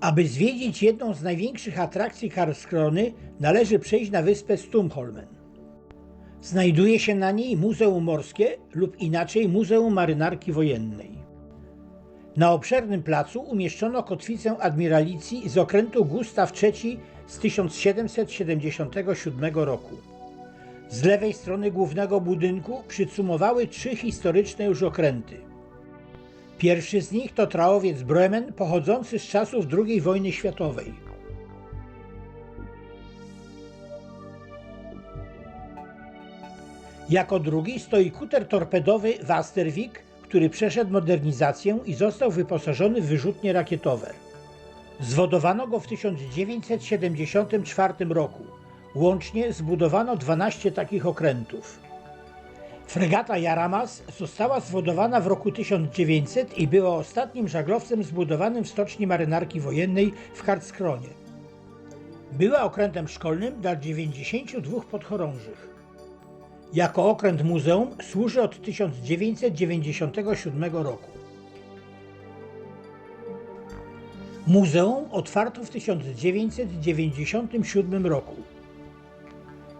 Aby zwiedzić jedną z największych atrakcji Karlskrony, należy przejść na wyspę Stumholmen. Znajduje się na niej Muzeum Morskie lub inaczej Muzeum Marynarki Wojennej. Na obszernym placu umieszczono kotwicę admiralicji z okrętu Gustaw III z 1777 roku. Z lewej strony głównego budynku przycumowały trzy historyczne już okręty. Pierwszy z nich to trałowiec Bremen pochodzący z czasów II wojny światowej. Jako drugi stoi kuter torpedowy Wastervik, który przeszedł modernizację i został wyposażony w wyrzutnie rakietowe. Zwodowano go w 1974 roku. Łącznie zbudowano 12 takich okrętów. Fregata Jaramas została zwodowana w roku 1900 i była ostatnim żaglowcem zbudowanym w stoczni marynarki wojennej w Karlskronie. Była okrętem szkolnym dla 92 podchorążych. Jako okręt muzeum służy od 1997 roku. Muzeum otwarto w 1997 roku.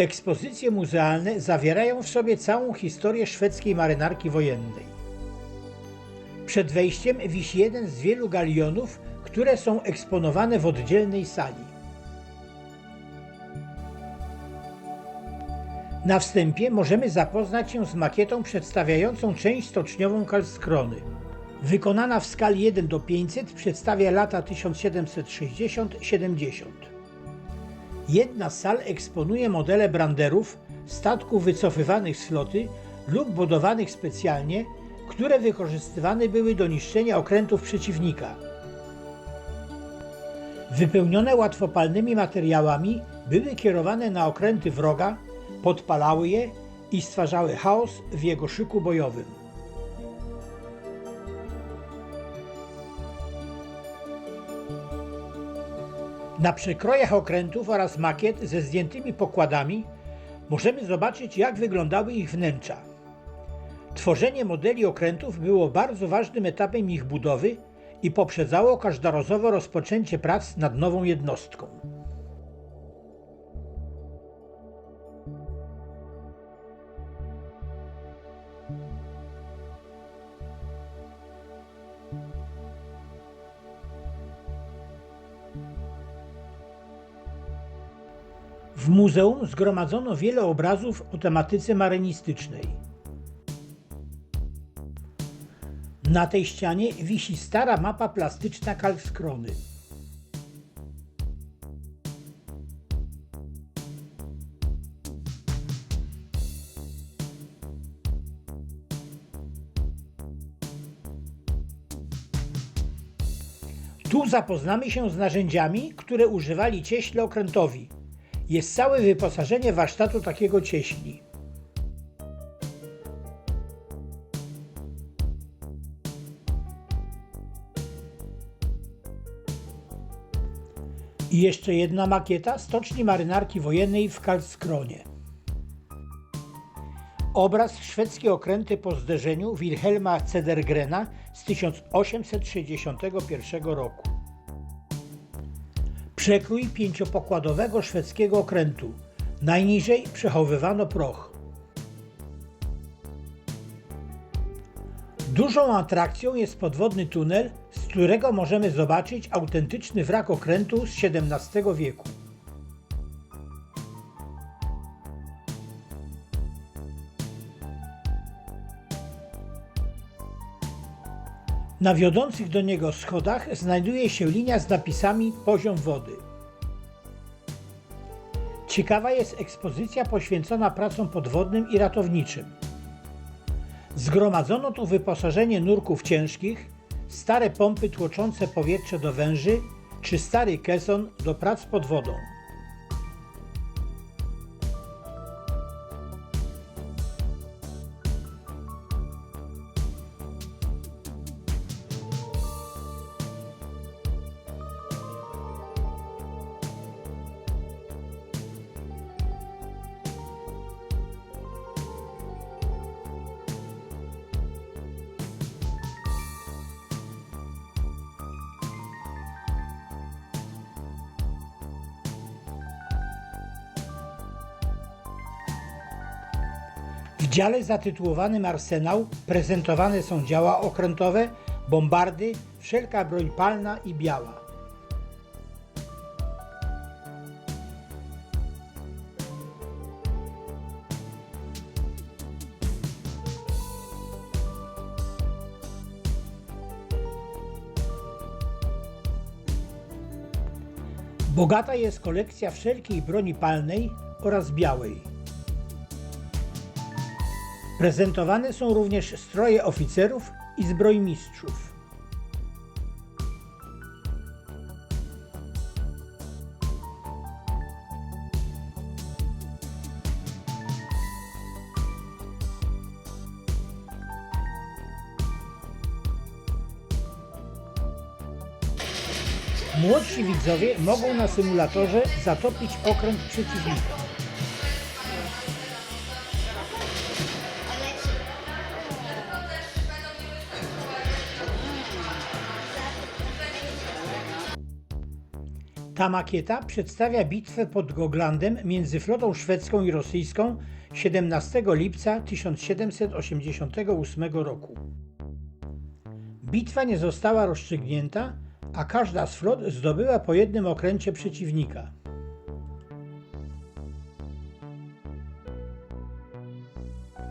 Ekspozycje muzealne zawierają w sobie całą historię szwedzkiej marynarki wojennej. Przed wejściem wisi jeden z wielu galionów, które są eksponowane w oddzielnej sali. Na wstępie możemy zapoznać się z makietą przedstawiającą część stoczniową Karlskrony. Wykonana w skali 1 do 500 przedstawia lata 1760-70. Jedna z sal eksponuje modele branderów, statków wycofywanych z floty lub budowanych specjalnie, które wykorzystywane były do niszczenia okrętów przeciwnika. Wypełnione łatwopalnymi materiałami były kierowane na okręty wroga, podpalały je i stwarzały chaos w jego szyku bojowym. Na przekrojach okrętów oraz makiet ze zdjętymi pokładami możemy zobaczyć, jak wyglądały ich wnętrza. Tworzenie modeli okrętów było bardzo ważnym etapem ich budowy i poprzedzało każdorazowo rozpoczęcie prac nad nową jednostką. W muzeum zgromadzono wiele obrazów o tematyce marynistycznej. Na tej ścianie wisi stara mapa plastyczna Karlskrony. Tu zapoznamy się z narzędziami, które używali cieśle okrętowi. Jest całe wyposażenie warsztatu takiego cieśli. I jeszcze jedna makieta stoczni marynarki wojennej w Karlskronie. Obraz szwedzkie okręty po zderzeniu Wilhelma Cedergrena z 1861 roku. Przekrój pięciopokładowego szwedzkiego okrętu. Najniżej przechowywano proch. Dużą atrakcją jest podwodny tunel, z którego możemy zobaczyć autentyczny wrak okrętu z XVII wieku. Na wiodących do niego schodach znajduje się linia z napisami poziom wody. Ciekawa jest ekspozycja poświęcona pracom podwodnym i ratowniczym. Zgromadzono tu wyposażenie nurków ciężkich, stare pompy tłoczące powietrze do węży czy stary keson do prac pod wodą. Dziale zatytułowanym Arsenał prezentowane są działa okrętowe, bombardy, wszelka broń palna i biała. Bogata jest kolekcja wszelkiej broni palnej oraz białej. Prezentowane są również stroje oficerów i zbrojmistrzów. Młodsi widzowie mogą na symulatorze zatopić okręt przeciwnika. Ta makieta przedstawia bitwę pod Goglandem między flotą szwedzką i rosyjską 17 lipca 1788 roku. Bitwa nie została rozstrzygnięta, a każda z flot zdobyła po jednym okręcie przeciwnika.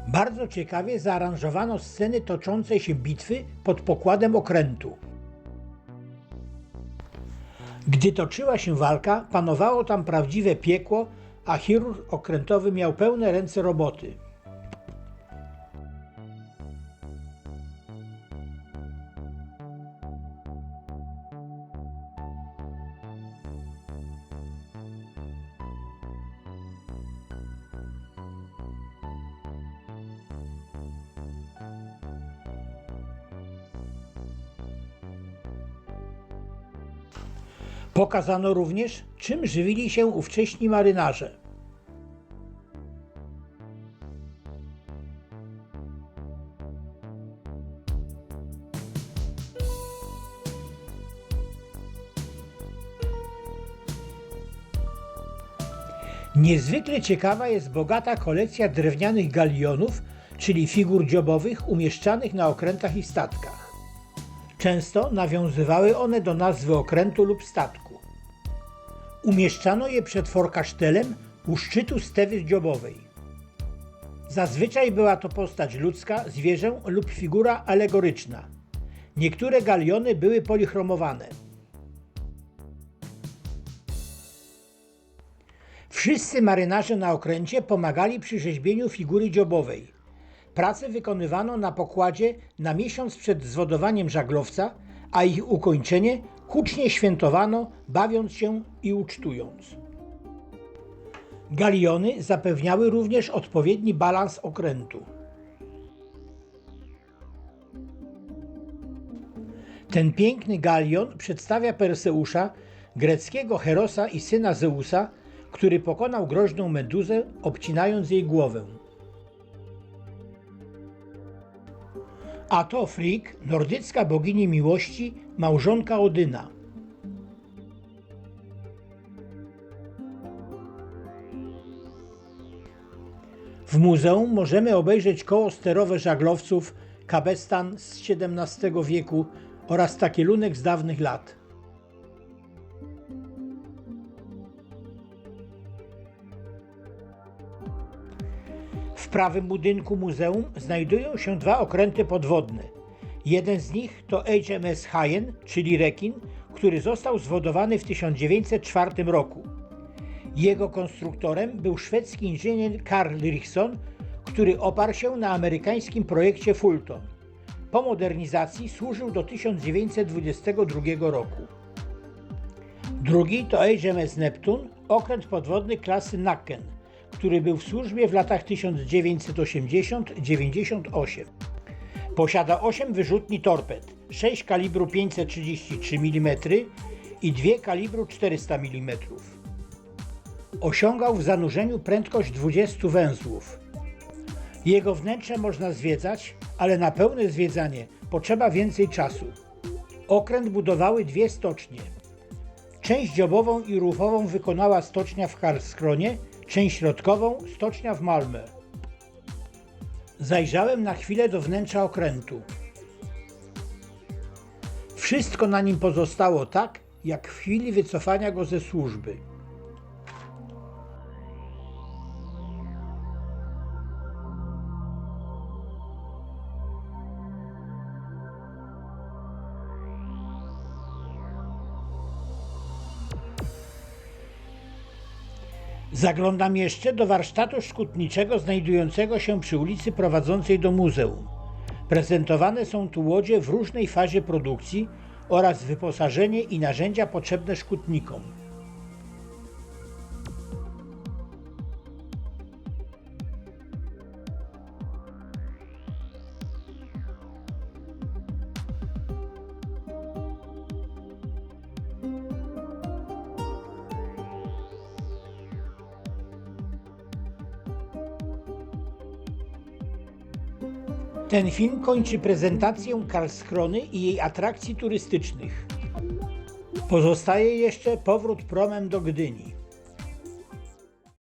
Bardzo ciekawie zaaranżowano sceny toczącej się bitwy pod pokładem okrętu. Gdy toczyła się walka, panowało tam prawdziwe piekło, a chirurg okrętowy miał pełne ręce roboty. Pokazano również, czym żywili się ówcześni marynarze. Niezwykle ciekawa jest bogata kolekcja drewnianych galionów, czyli figur dziobowych umieszczanych na okrętach i statkach. Często nawiązywały one do nazwy okrętu lub statku. Umieszczano je przed forkasztelem u szczytu stewy dziobowej. Zazwyczaj była to postać ludzka, zwierzę lub figura alegoryczna. Niektóre galiony były polichromowane. Wszyscy marynarze na okręcie pomagali przy rzeźbieniu figury dziobowej. Pracę wykonywano na pokładzie na miesiąc przed zwodowaniem żaglowca, a ich ukończenie hucznie świętowano, bawiąc się i ucztując. Galiony zapewniały również odpowiedni balans okrętu. Ten piękny galion przedstawia Perseusza, greckiego Herosa i syna Zeusa, który pokonał groźną meduzę, obcinając jej głowę. A to Frigg, nordycka bogini miłości, małżonka Odyna. W muzeum możemy obejrzeć koło sterowe żaglowców Kabestan z XVII wieku oraz takielunek z dawnych lat. W prawym budynku muzeum znajdują się dwa okręty podwodne. Jeden z nich to HMS Hayen, czyli rekin, który został zwodowany w 1904 roku. Jego konstruktorem był szwedzki inżynier Karl Rickson, który oparł się na amerykańskim projekcie Fulton. Po modernizacji służył do 1922 roku. Drugi to HMS Neptun, okręt podwodny klasy Nacken, który był w służbie w latach 1990-98. Posiada 8 wyrzutni torped, 6 kalibru 533 mm i 2 kalibru 400 mm. Osiągał w zanurzeniu prędkość 20 węzłów. Jego wnętrze można zwiedzać, ale na pełne zwiedzanie potrzeba więcej czasu. Okręt budowały dwie stocznie. Część dziobową i rufową wykonała stocznia w Karlskronie, część środkową stocznia w Malmö. Zajrzałem na chwilę do wnętrza okrętu. Wszystko na nim pozostało tak, jak w chwili wycofania go ze służby. Zaglądam jeszcze do warsztatu szkutniczego znajdującego się przy ulicy prowadzącej do muzeum. Prezentowane są tu łodzie w różnej fazie produkcji oraz wyposażenie i narzędzia potrzebne szkutnikom. Ten film kończy prezentację Karlskrony i jej atrakcji turystycznych. Pozostaje jeszcze powrót promem do Gdyni.